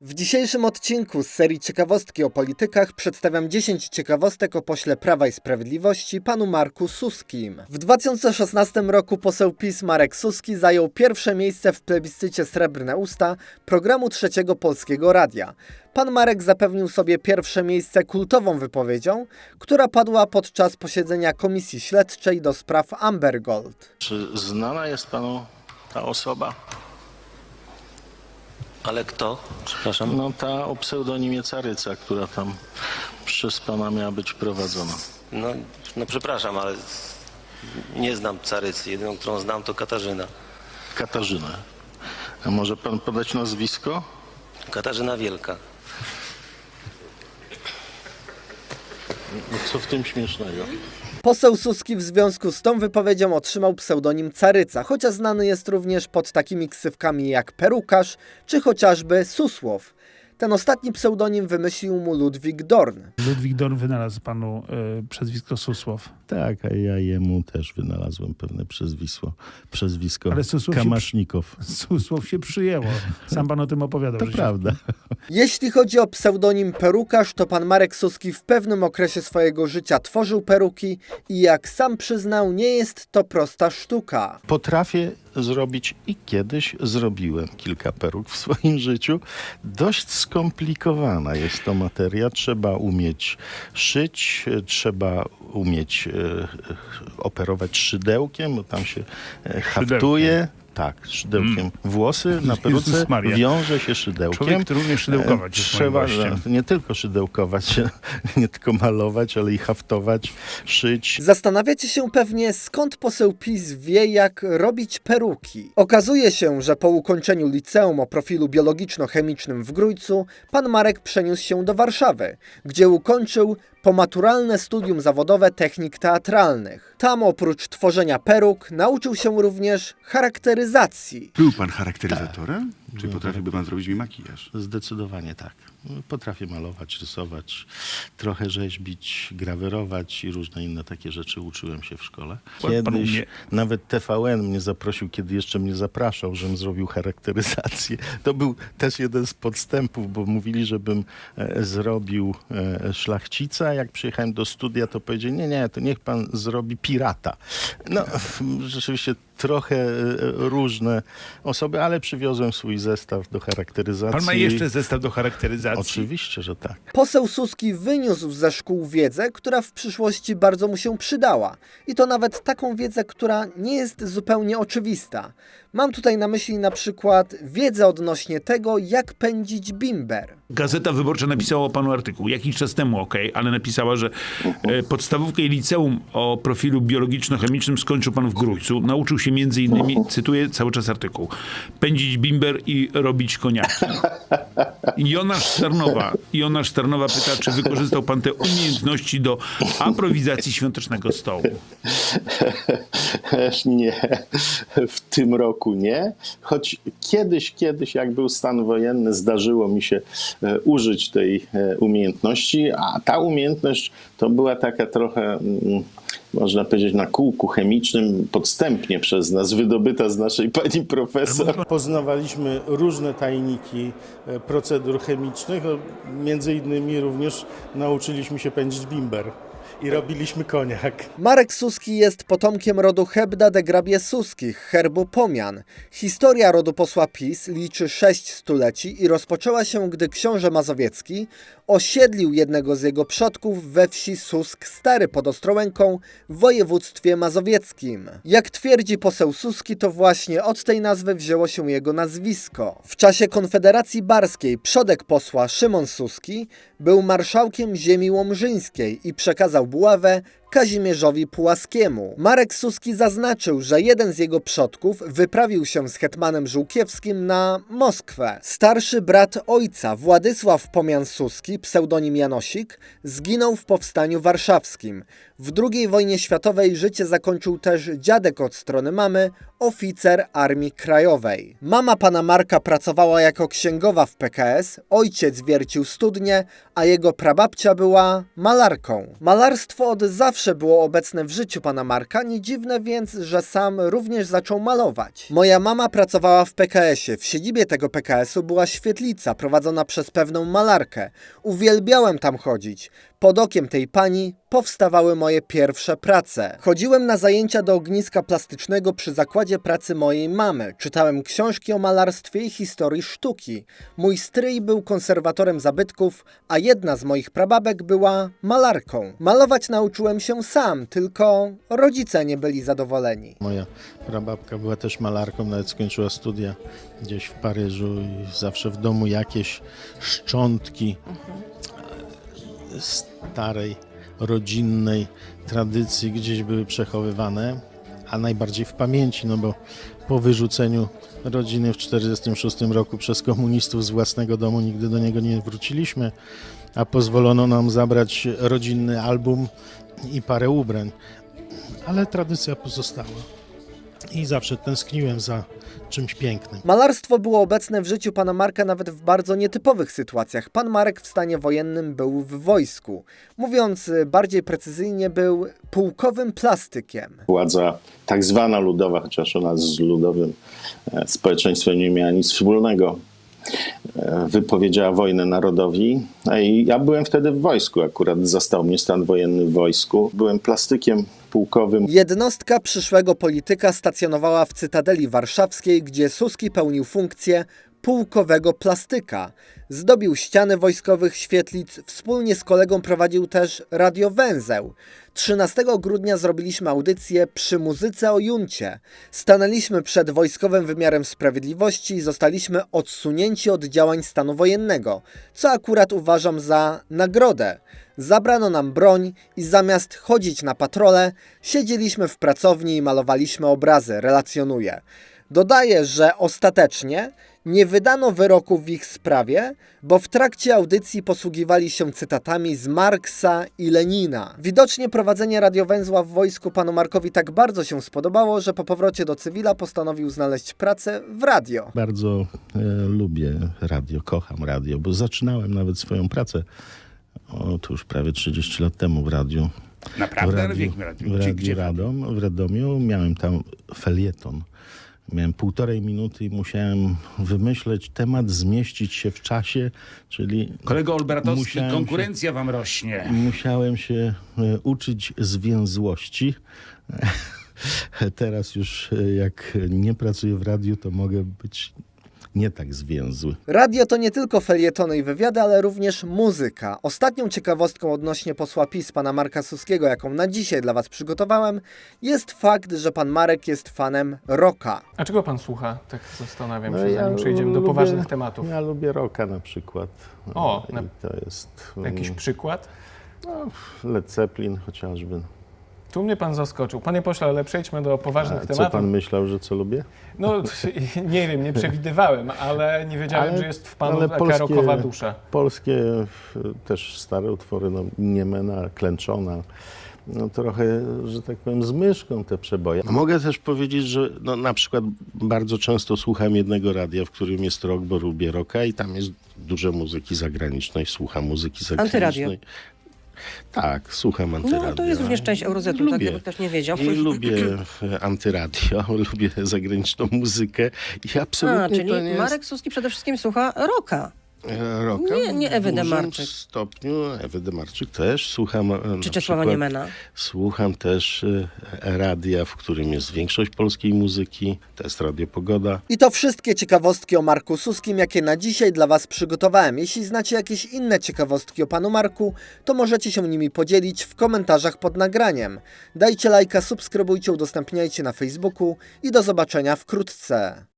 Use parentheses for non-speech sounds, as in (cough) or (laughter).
W dzisiejszym odcinku z serii Ciekawostki o politykach przedstawiam 10 ciekawostek o pośle Prawa i Sprawiedliwości panu Marku Suskim. W 2016 roku poseł PiS Marek Suski zajął pierwsze miejsce w plebiscycie Srebrne Usta programu Trzeciego Polskiego Radia. Pan Marek zapewnił sobie pierwsze miejsce kultową wypowiedzią, która padła podczas posiedzenia Komisji Śledczej do spraw Amber Gold. Czy znana jest panu ta osoba? Ale kto? Przepraszam. No ta o pseudonimie Caryca, która tam przez pana miała być prowadzona. No, no przepraszam, ale nie znam Carycy. Jedyną, którą znam, to Katarzyna. Katarzyna. A może pan podać nazwisko? Katarzyna Wielka. No co w tym śmiesznego? Poseł Suski w związku z tą wypowiedzią otrzymał pseudonim Caryca, chociaż znany jest również pod takimi ksywkami jak Perukarz czy chociażby Susłow. Ten ostatni pseudonim wymyślił mu Ludwik Dorn. Ludwik Dorn wynalazł panu y, przezwisko Susłow. Tak, a ja jemu też wynalazłem pewne przezwisko. przezwisko Ale Susłow się Kamasznikow. Susłow się przyjęło. Sam pan o tym opowiadał. To że się- prawda. Jeśli chodzi o pseudonim Perukarz, to pan Marek Suski w pewnym okresie swojego życia tworzył peruki i jak sam przyznał, nie jest to prosta sztuka. Potrafię zrobić i kiedyś zrobiłem kilka peruk w swoim życiu. Dość skomplikowana jest to materia. Trzeba umieć szyć, trzeba umieć e, e, operować szydełkiem, bo tam się e, haftuje. Tak, szydełkiem. Włosy na peruce wiąże się szydełkiem. Człowiek, który umie szydełkować, E, Trzeba nie tylko szydełkować, (laughs) nie tylko malować, ale i haftować, szyć. Zastanawiacie się pewnie, skąd poseł PiS wie, jak robić peruki. Okazuje się, że po ukończeniu liceum o profilu biologiczno-chemicznym w Grójcu, pan Marek przeniósł się do Warszawy, gdzie ukończył pomaturalne studium zawodowe technik teatralnych. Tam oprócz tworzenia peruk nauczył się również charakteryzacji. Był pan charakteryzatorem? Czy potrafiłby pan zrobić mi makijaż? Zdecydowanie tak. Potrafię malować, rysować, trochę rzeźbić, grawerować i różne inne takie rzeczy uczyłem się w szkole. Kiedyś nawet TVN mnie zaprosił, kiedy jeszcze mnie zapraszał, żebym zrobił charakteryzację. To był też jeden z podstępów, bo mówili, żebym e, zrobił e, szlachcica. Jak przyjechałem do studia, to powiedzieli, nie, nie, to niech pan zrobi pirata. No, (laughs) rzeczywiście trochę e, różne osoby, ale przywiozłem swój zestaw do charakteryzacji. Pan ma jeszcze zestaw do charakteryzacji. Oczywiście, że tak. Poseł Suski wyniósł ze szkół wiedzę, która w przyszłości bardzo mu się przydała. I to nawet taką wiedzę, która nie jest zupełnie oczywista. Mam tutaj na myśli na przykład wiedzę odnośnie tego, jak pędzić bimber. Gazeta Wyborcza napisała o panu artykuł jakiś czas temu, okej, ale napisała, że e, podstawówkę i liceum o profilu biologiczno-chemicznym skończył pan w Grójcu. Nauczył się między innymi, cytuję cały czas artykuł, pędzić bimber i robić koniaki. (laughs) Jonasz Starnowa, Jonasz Starnowa pyta, czy wykorzystał pan te umiejętności do aprowizacji świątecznego stołu. Nie, w tym roku nie. Choć kiedyś, kiedyś, jak był stan wojenny, zdarzyło mi się e, użyć tej e, umiejętności, a ta umiejętność to była taka trochę, mm, można powiedzieć, na kółku chemicznym, podstępnie przez nas, wydobyta z naszej pani profesor. Poznawaliśmy różne tajniki e, procedur chemicznych, między innymi również nauczyliśmy się pędzić bimber i robiliśmy koniak. Marek Suski jest potomkiem rodu Hebda de Grabie Suskich, herbu Pomian. Historia rodu posła PiS liczy sześć stuleci i rozpoczęła się, gdy książę Mazowiecki osiedlił jednego z jego przodków we wsi Susk Stary pod Ostrołęką w województwie mazowieckim. Jak twierdzi poseł Suski, to właśnie od tej nazwy wzięło się jego nazwisko. W czasie Konfederacji Barskiej przodek posła Szymon Suski był marszałkiem ziemi łomżyńskiej i przekazał buławę Kazimierzowi Pułaskiemu. Marek Suski zaznaczył, że jeden z jego przodków wyprawił się z hetmanem Żółkiewskim na Moskwę. Starszy brat ojca, Władysław Pomian Suski, pseudonim Janosik, zginął w powstaniu warszawskim. W II wojnie światowej życie zakończył też dziadek od strony mamy, oficer Armii Krajowej. Mama pana Marka pracowała jako księgowa w PKS, ojciec wiercił studnie, a jego prababcia była malarką. Malarstwo od zawsze zawsze było obecne w życiu pana Marka, nie dziwne więc, że sam również zaczął malować. Moja mama pracowała w PKS-ie. W siedzibie tego PKS-u była świetlica prowadzona przez pewną malarkę. Uwielbiałem tam chodzić. Pod okiem tej pani powstawały moje pierwsze prace. Chodziłem na zajęcia do ogniska plastycznego przy zakładzie pracy mojej mamy. Czytałem książki o malarstwie i historii sztuki. Mój stryj był konserwatorem zabytków, a jedna z moich prababek była malarką. Malować nauczyłem się sam, tylko rodzice nie byli zadowoleni. Moja prababka była też malarką, nawet skończyła studia gdzieś w Paryżu i zawsze w domu jakieś szczątki e, starej, rodzinnej tradycji gdzieś były przechowywane, a najbardziej w pamięci, no bo po wyrzuceniu rodziny w 1946 roku przez komunistów z własnego domu nigdy do niego nie wróciliśmy, a pozwolono nam zabrać rodzinny album i parę ubrań. Ale tradycja pozostała i zawsze tęskniłem za czymś pięknym. Malarstwo było obecne w życiu pana Marka nawet w bardzo nietypowych sytuacjach. Pan Marek w stanie wojennym był w wojsku. Mówiąc y, bardziej precyzyjnie, był pułkowym plastykiem. władza tak zwana ludowa, chociaż ona z ludowym e, społeczeństwem nie miała nic wspólnego, wypowiedziała wojnę narodowi. I ja byłem wtedy w wojsku, akurat zastał mnie stan wojenny w wojsku. Byłem plastykiem pułkowym. Jednostka przyszłego polityka stacjonowała w Cytadeli Warszawskiej, gdzie Suski pełnił funkcję pułkowego plastyka. Zdobił ściany wojskowych świetlic, wspólnie z kolegą prowadził też radiowęzeł. 13 grudnia zrobiliśmy audycję przy muzyce o Juncie. Stanęliśmy przed wojskowym wymiarem sprawiedliwości i zostaliśmy odsunięci od działań stanu wojennego, co akurat uważam za nagrodę. Zabrano nam broń i zamiast chodzić na patrole, siedzieliśmy w pracowni i malowaliśmy obrazy, relacjonuje. Dodaję, że ostatecznie nie wydano wyroku w ich sprawie, bo w trakcie audycji posługiwali się cytatami z Marksa i Lenina. Widocznie prowadzenie radiowęzła w wojsku panu Markowi tak bardzo się spodobało, że po powrocie do cywila postanowił znaleźć pracę w radio. Bardzo e, lubię radio, kocham radio, bo zaczynałem nawet swoją pracę o, to już prawie 30 lat temu w radiu. Naprawdę? w Ale w radiu? W radiu gdzie w radiu? Radom, w Radomiu. Miałem tam felieton. Miałem półtorej minuty i musiałem wymyśleć temat, zmieścić się w czasie, czyli Kolego Olbratowski, Musiałem się- konkurencja wam rośnie. musiałem się e, uczyć zwięzłości. (laughs) Teraz już e, jak nie pracuję w radiu, to mogę być nie tak zwięzły. Radio to nie tylko felietony i wywiady, ale również muzyka. Ostatnią ciekawostką odnośnie posła PiS pana Marka Suskiego, jaką na dzisiaj dla was przygotowałem, jest fakt, że pan Marek jest fanem rocka. A czego pan słucha? Tak zastanawiam się, No, ja zanim przejdziemy do lubię- poważnych tematów. Ja lubię rocka na przykład. O, I na- to jest Jakiś mm, przykład? Led Zeppelin chociażby. Tu mnie pan zaskoczył. Panie pośle, ale przejdźmy do poważnych A co tematów. pan myślał, że co lubię? No, (laughs) nie wiem, nie przewidywałem, ale nie wiedziałem, Ale- że jest w panu taka polskie- rokowa dusza. Polskie e, też stare utwory, no Niemena, Klęczona. No trochę, że tak powiem, z myszką te przeboje. Mogę też powiedzieć, że no, na przykład bardzo często słucham jednego radia, w którym jest rock, bo lubię rocka i tam jest dużo muzyki zagranicznej, słucham muzyki zagranicznej. Antyradio. Tak, słucham antyradio. No, to jest również część Eurozetu, tak jakby ktoś nie wiedział. I lubię antyradio, (laughs) lubię zagraniczną muzykę i absolutnie A, czyli to nie jest Marek Suski przede wszystkim słucha rocka. Rocka. Nie- nie Ewy w dużym Demarczyk. stopniu Ewy Demarczyk też słucham. e, Czy Czesława Niemena. Słucham też e, radia, w którym jest większość polskiej muzyki. To jest Radio Pogoda. I to wszystkie ciekawostki o Marku Suskim, jakie na dzisiaj dla Was przygotowałem. Jeśli znacie jakieś inne ciekawostki o panu Marku, to możecie się nimi podzielić w komentarzach pod nagraniem. Dajcie lajka, subskrybujcie, udostępniajcie na Facebooku i do zobaczenia wkrótce.